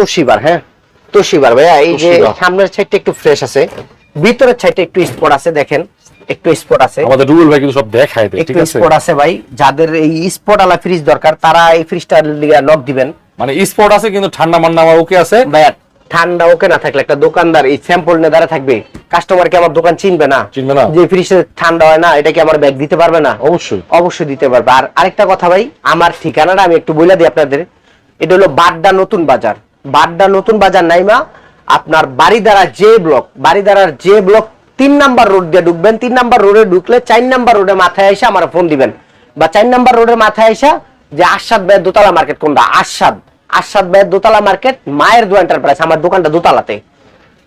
তোশিবার হ্যাঁ? তোশিবার ভাইয়া এই যে সামনের সাইডটা একটু ফ্রেশ আছে ভিতরের সাইডটা একটু স্পট আছে দেখেন একটু স্পট আছে। আমাদের রুবেল ভাই কিন্তু সব দেখায় দেয় ঠিক আছে? স্পট আছে ভাই যাদের এই স্পট আলা ফ্রিজ দরকার তারা এই ফ্রিজটা লক দিবেন। মানে স্পট আছে কিন্তু ঠান্ডা মান্না ওকে আছে। ভাইয়া ঠান্ডা ওকে না থাকলে একটা দোকানদার এই স্যাম্পল নিয়ে দাঁড়া থাকবে। কাস্টমার কি আমার দোকান চিনবে না? চিনবে না। যে ফ্রিজে ঠান্ডা হয় না এটা কি আমার ব্যাগ দিতে পারবে না? অবশ্যই। অবশ্যই দিতে পারবে। আর আরেকটা কথা ভাই আমার ঠিকানাটা আমি একটু বলে দিই আপনাদের। এটা হলো বাড্ডা নতুন বাজার। বাড্ডা নতুন বাজার নাইমা আপনার বাড়িদারা যে ব্লক বাড়িদারার যে ব্লক তিন নাম্বার রোড দিয়ে ঢুকবেন তিন নাম্বার রোডে ঢুকলে চার নাম্বার রোডে মাথায় এসে আমার ফোন দিবেন। বা চার নাম্বার রোডের মাথায় এসে যে আশাদ ভাইয়ের দোতলা মার্কেট কোনটা? আশাদ আশাদ ভাইয়ের দোতলা মার্কেট মায়ের দো এন্টারপ্রাইজ আমার দোকানটা দোতলাতে।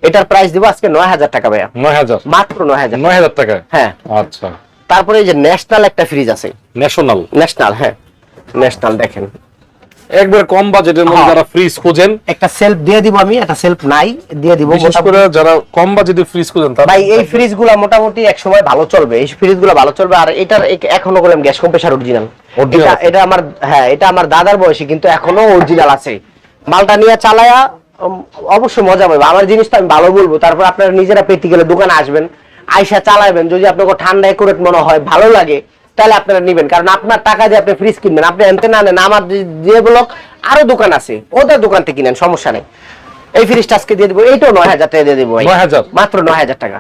এটার প্রাইস দিব আজকে নয় হাজার টাকা ভাইয়া। নয় হাজার? মাত্র নয় হাজার। নয় হাজার টাকা হ্যাঁ। আচ্ছা। তারপরে এই যে ন্যাশনাল একটা ফ্রিজ আছে। ন্যাশনাল ন্যাশনাল হ্যাঁ। ন্যাশনাল দেখেন। একবার কম বাজেটের মধ্যে হ্যাঁ। যারা ফ্রিজ খোঁজেন। একটা সেলফ দিয়ে দিব আমি একটা সেলফ নাই দিয়ে দিব বিশেষ করে যারা কম বাজেটের ফ্রিজ খোঁজেন তারা ভাই এই ফ্রিজগুলা মোটামুটি এক সময় ভালো চলবে। এই ফ্রিজগুলা ভালো চলবে আর এটার এখনও বললাম গ্যাস কম্প্রেসার অরিজিনাল এটা এটা আমার হ্যাঁ এটা আমার দাদার বয়সী কিন্তু এখনও অরিজিনাল আছে। মালটা নিয়ে চালায়া অবশ্যই মজা পাবে। আমার জিনিস তো আমি ভালো বলব। তারপর আপনারা নিজেরা পেতে গেলে দোকানে আসবেন আইসা চালাবেন যদি আপনাকে ঠান্ডা একুরেট মনে হয় ভালো লাগে তাহলে আপনারা নেবেন কারণ আপনার টাকা দিয়ে আপনি ফ্রিজ কিনবেন আপনি এনতে না নেন আমার যে- যে ব্লক আরও দোকান আছে ওদের দোকান থেকে কিনেন সমস্যা নেই। এই ফ্রিজটা আজকে দিয়ে দেবো এইটাও নয় হাজার টাকা দিয়ে দেবো নয় হাজার? মাত্র নয় হাজার টাকা।